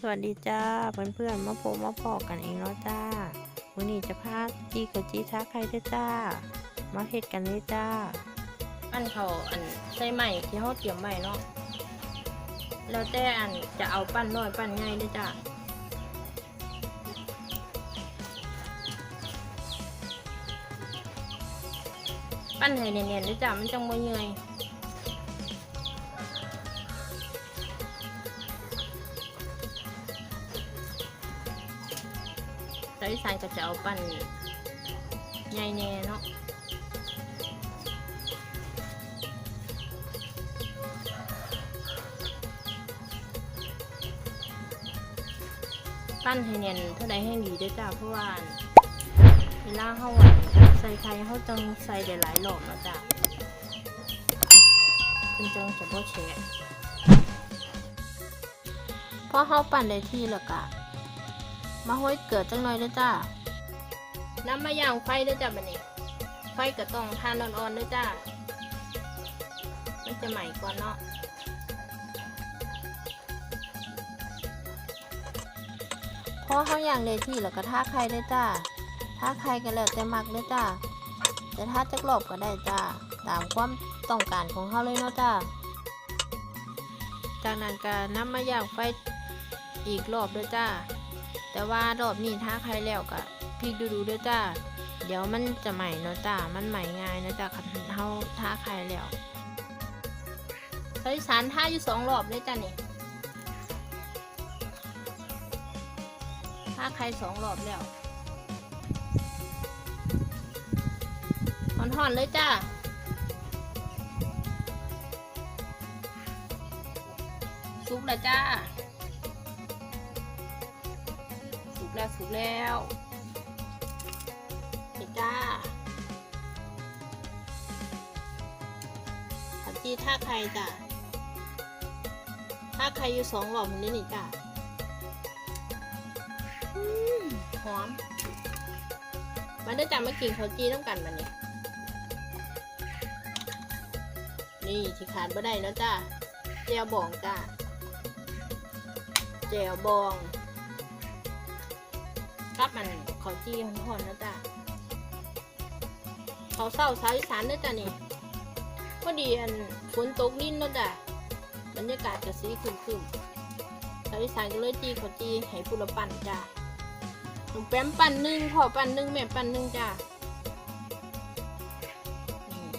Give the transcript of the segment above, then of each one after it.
สวัสดีจ้าเพื่อนๆมาพบมาพอกันเองเนาะจ้าวันนี้จะพาจีกับจีท้าใครด้วยจ้า มาเฮ็ดกันเลยจ้า อันเขาอันใส่ใหม่ที่เขาเตรียมไว้เนาะแล้วแต่อันจะเอาปั้นน้อยปั้นใหญ่ด้วยจ้ะปั้นให้เนียนๆด้วยจ้ะมันจังบ่เหนื่อย อีสานก็จะเอาปั้นใหญ่แน่เนาะปั้นให้เนียนเท่าใดให้ดีด้วยจ้าเพราะว่าเวลาเข้าอะใส่ไข่เขาต้องใส่หลายๆหลอดมาจ้าเป็นจังจะบ่แฉะพอเขาปั้นได้ที่แล้วก็ มาห้อยเกิดจังหน่อยเด้อจ้าน้ำมาย่างไฟเด้อจ้าบัดนี้ไฟก็ต้องทานอ่อนๆเด้อจ้ามันจะใหม่ก่อนเนาะพอเขาอย่างเลยที่แล้วก็ท่าใครเลยจ้าท่าใครกันแล้วแต่มักเลยจ้าจะท่าจักรอบก็ได้จ้าตามความต้องการของเขาเลยเนาะจ้าจากนั้นก็นำมาย่างไฟอีกรอบด้วยจ้า แต่ว่ารอบนี้ท่าใครแล้วก็พลิกดูดูด้วยจ้าเดี๋ยวมันจะใหม่เนาะจ้ามันใหม่ง่ายเนาะจ้าคันเฮาท่าใครแล้วใช้สารท่าอยู่สองรอบเลยจ้ะนี่ท่าใครสองรอบแล้วห่อนๆเลยจ้าสุกแล้วจ้า แล้วสุกแล้วเห็นจ้าผัดจีท่าใครจ้ะท่าใครอยู่สองรอมนี่นี่จ้ะหอมมันได้จับมากินข้าวจีต้องกันมันนี่นี่ที่ขาดไม่ได้แล้วจ้าเจียวบองจ้าเจียวบอง กับมันข้าจีหอนๆนะจ้าเขาเศร้าสายอีสานเด้อจ้านี่พอดีอันฝนตกนินนะจ้าบรรยากาศจะสีขึ้นขึ้นสายอีสานก็เลยจีข้าจีให้ผู้ละปั่นจ้าหนูแป้มปั่นหนึ่งพ่อปั่นหนึ่งแม่ปั่นหนึ่งจ้าอืม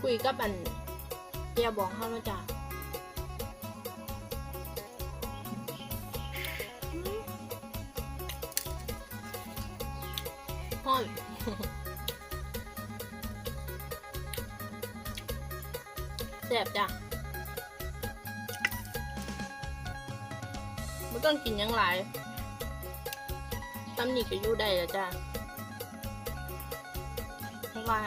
คุยกับอันเดียบอกเขาแล้วจ้า อนแซ่บจ้ะไม่ต้องกินยังหลายตำหนิก็อยู่ได้แล้วจ้าเพราะว่า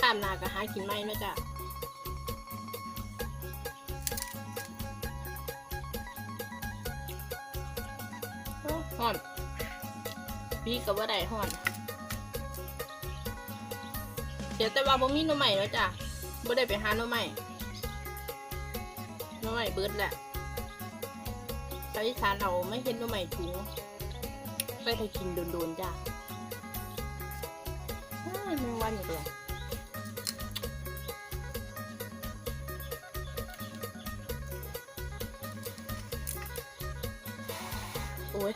ข้ามนาก็หากินไม่นะจ้ะโอ้ฮ้อน พี่กับว่าได้ฮ้อน เดี๋ยวแต่ว่าบ่มีหน่อใหม่แล้วจ้ะบ่ได้ไปหาหน่อใหม่หน่อใหม่เบิดแหละชาวอีสานเราไม่เห็นว่าใหม่ถุงไปไปกินโดนๆจ้ะอ้าวแมงวันอยู่เลยโอ้ย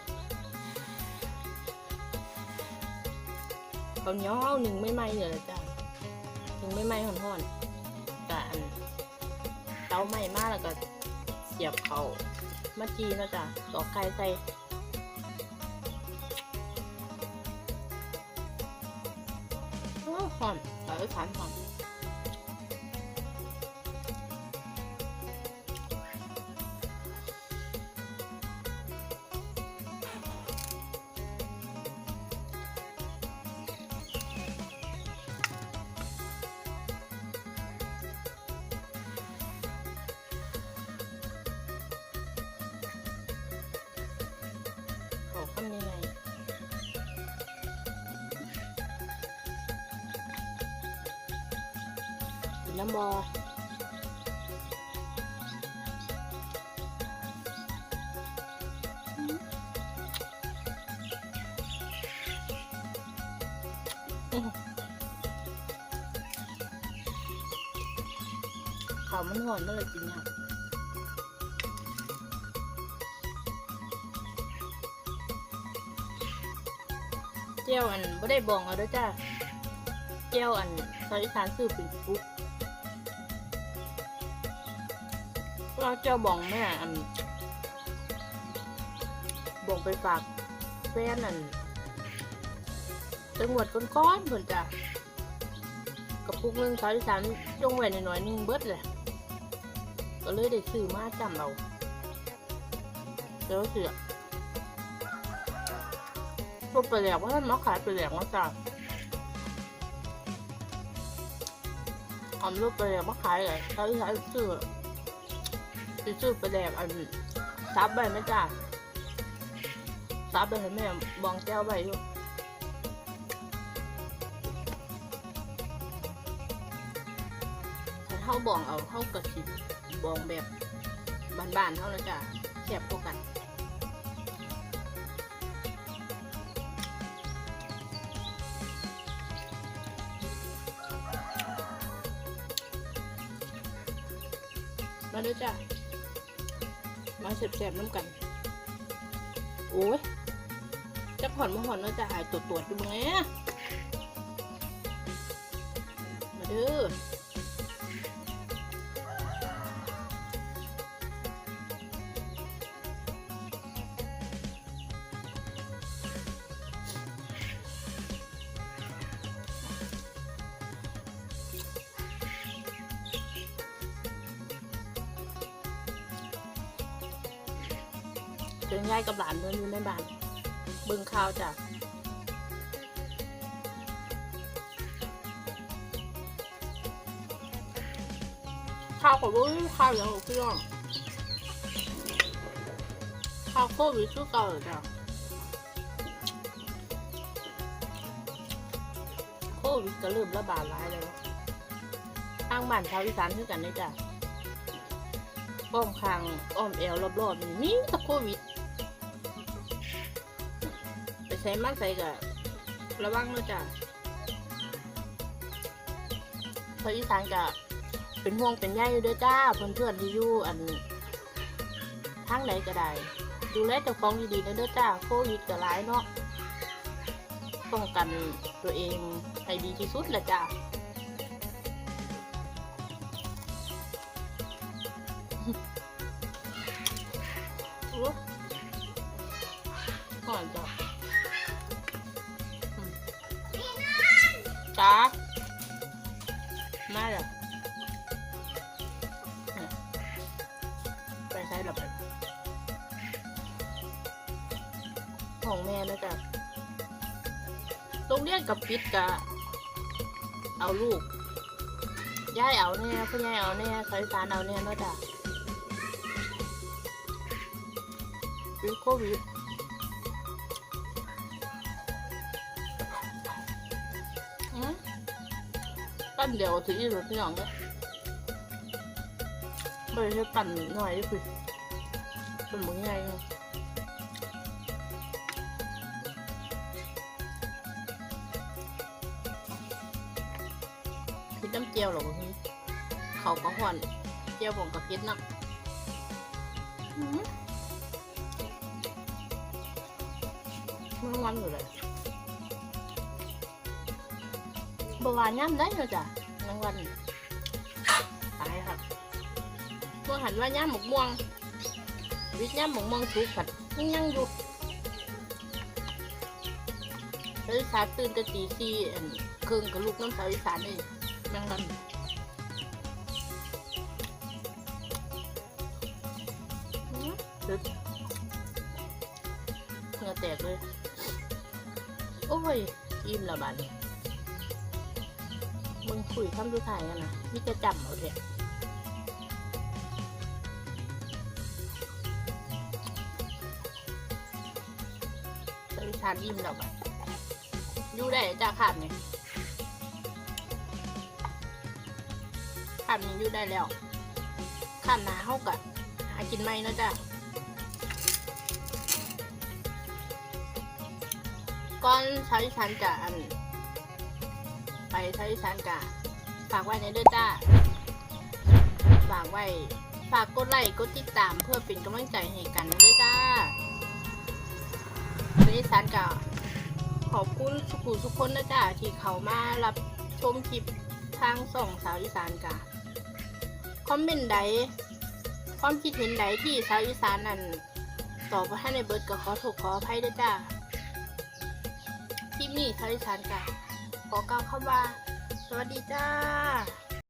เขาวเหนียวเอหนึ่งไม่ไหม้เลยจ้ะหนึ่งไม่ไหม้ห่อนๆแต่อันเตาไหม้มากแล้วก็เสียบเขามาจีนะจ๊ะตอกไก่ใส่โอ้หอมใส่สารหอน นโมเขามันหอนเลยจริงอะเจ้าอันไม่ได้บองเอะด้วยจ้าเจ้าอันสายอีสานซื้อเป็นปุ๊บ เราเจียวบองแม่อันบองไปฝากแฟนอันจังหวัดก้อนๆเพิ่นจ้ะกระปุกหนึงซอยอีสานจงไว้หน่อยหนึงเบิดเลยก็เลยได้ซื้อมาจำเอาเดี๋ยวเสือรถไปแหลกว่าท่านมาขายไปแหลกมาจ้ะอมรถไปแหลกมาขายเลยซอยอีสานซื้อ ซื้อไปแหลกอันซับใบไหมจ้ะซับไปให้แม่บองแก้วใบอยู่ถ้าเท่าบองเอาเท่ากระสิบองแบบบานๆเท่านั้นจ้ะแคบพวกกันมาด้วยจ้ะ มาเสียบๆน้ำกัน โอ้ยจะผ่อนมาผ่อนเนาจะหายตรวจตรวจดูมั้งไงมาเด้อ เดินยายกับหลานเดินอยู่ในบ้าน เบิ่งข่าวจ้ะข้าวของรู้ข้าวอย่างของพี่น้องข้าวโควิดสู้เก่าจ้ะโควิดก็เริ่มระบาดร้ายเลยทางบ้านชาวอีสานคือกันเลยจ้ะอ้อมคางอ้อมแอวรอบๆนี่มีแต่โควิด ใช้มาใส่กับระวังเนอะจ้ะพราะอีสานกะเป็นห่วงเป็นใยอยู่ด้อจ้าเพื่อนเพื่อนที่อยู่อันทางไหนก็ได้ดูแลเจ้าของดีๆนะเด้อจ้าโควิดก็ร้ายเนาะป้องกันตัวเองให้ดีที่สุดแหละจ้าโอ้ก่อนจ้ะ จ้ามาแล้วเนี่ยไปใช้หลับไปของแม่นะจ๊ะโรงเรียนกับปิดกะเอาลูกย่ายเอาแน่พ่อย่ายเอาแน่สายสารเอาแน่เนาะจ้ะวิดโควิด ปั้นเดียวถืออีหลุดพี่น้องเนี่ยไม่ใช่ปั้นหน่อยดิพี่เป็นหมึงไงเนี่ยพิดน้ำเจียวเหรอพี่เขาก็หอนเจียวผมกับพิษเนาะอืมมันวันอยู่เลย บหวานย่ำได้เนาะจ้ะรางวัลตายครับเมื่อหันว่าย่ำหมกม่วง วิทย์ย่ำหมกม่วงสุกผัดยังยังอยู่สาวอีสานตื่นแต่ตีสี่อั่นเครื่องกับลูกน้ำสาวอีสานนี่นั่งกันอื้อดึกเหงื่อแตกเลย โอ้ย อิ่มและบาดนี้ึงคุยคำสุดท้ายกันนะนี่จะจำเอาเถอะบริษัทยิ้มเราแบบอยู่ได้จ้าขาดนี่ขาดนี้อยู่ได้แล้วขาดหนาเฮากะหากินไม่นาะจ้ะก่อนใช้ฉันจะอัน ไปใช้ชันกะฝากไว้ในเด้อจ้า ฝากไว้ ฝากกดไลค์กดติดตามเพื่อเป็นกำลังใจให้กันด้วยจ้าวันนี้สารกะขอบคุณสุขุทุกคนนะจ้าที่เขามารับชมคลิปทางส่องสาวอีสานกะคอมเมนต์ใดความคิดเห็นใดที่สาวอีสานนั่นตอบมาให้ในเบิร์ดก็ขอถูกขออภัยด้วยจ้า คลิปนี้สาวอีสานกะ ขอกล่าวคำว่า สวัสดีจ้า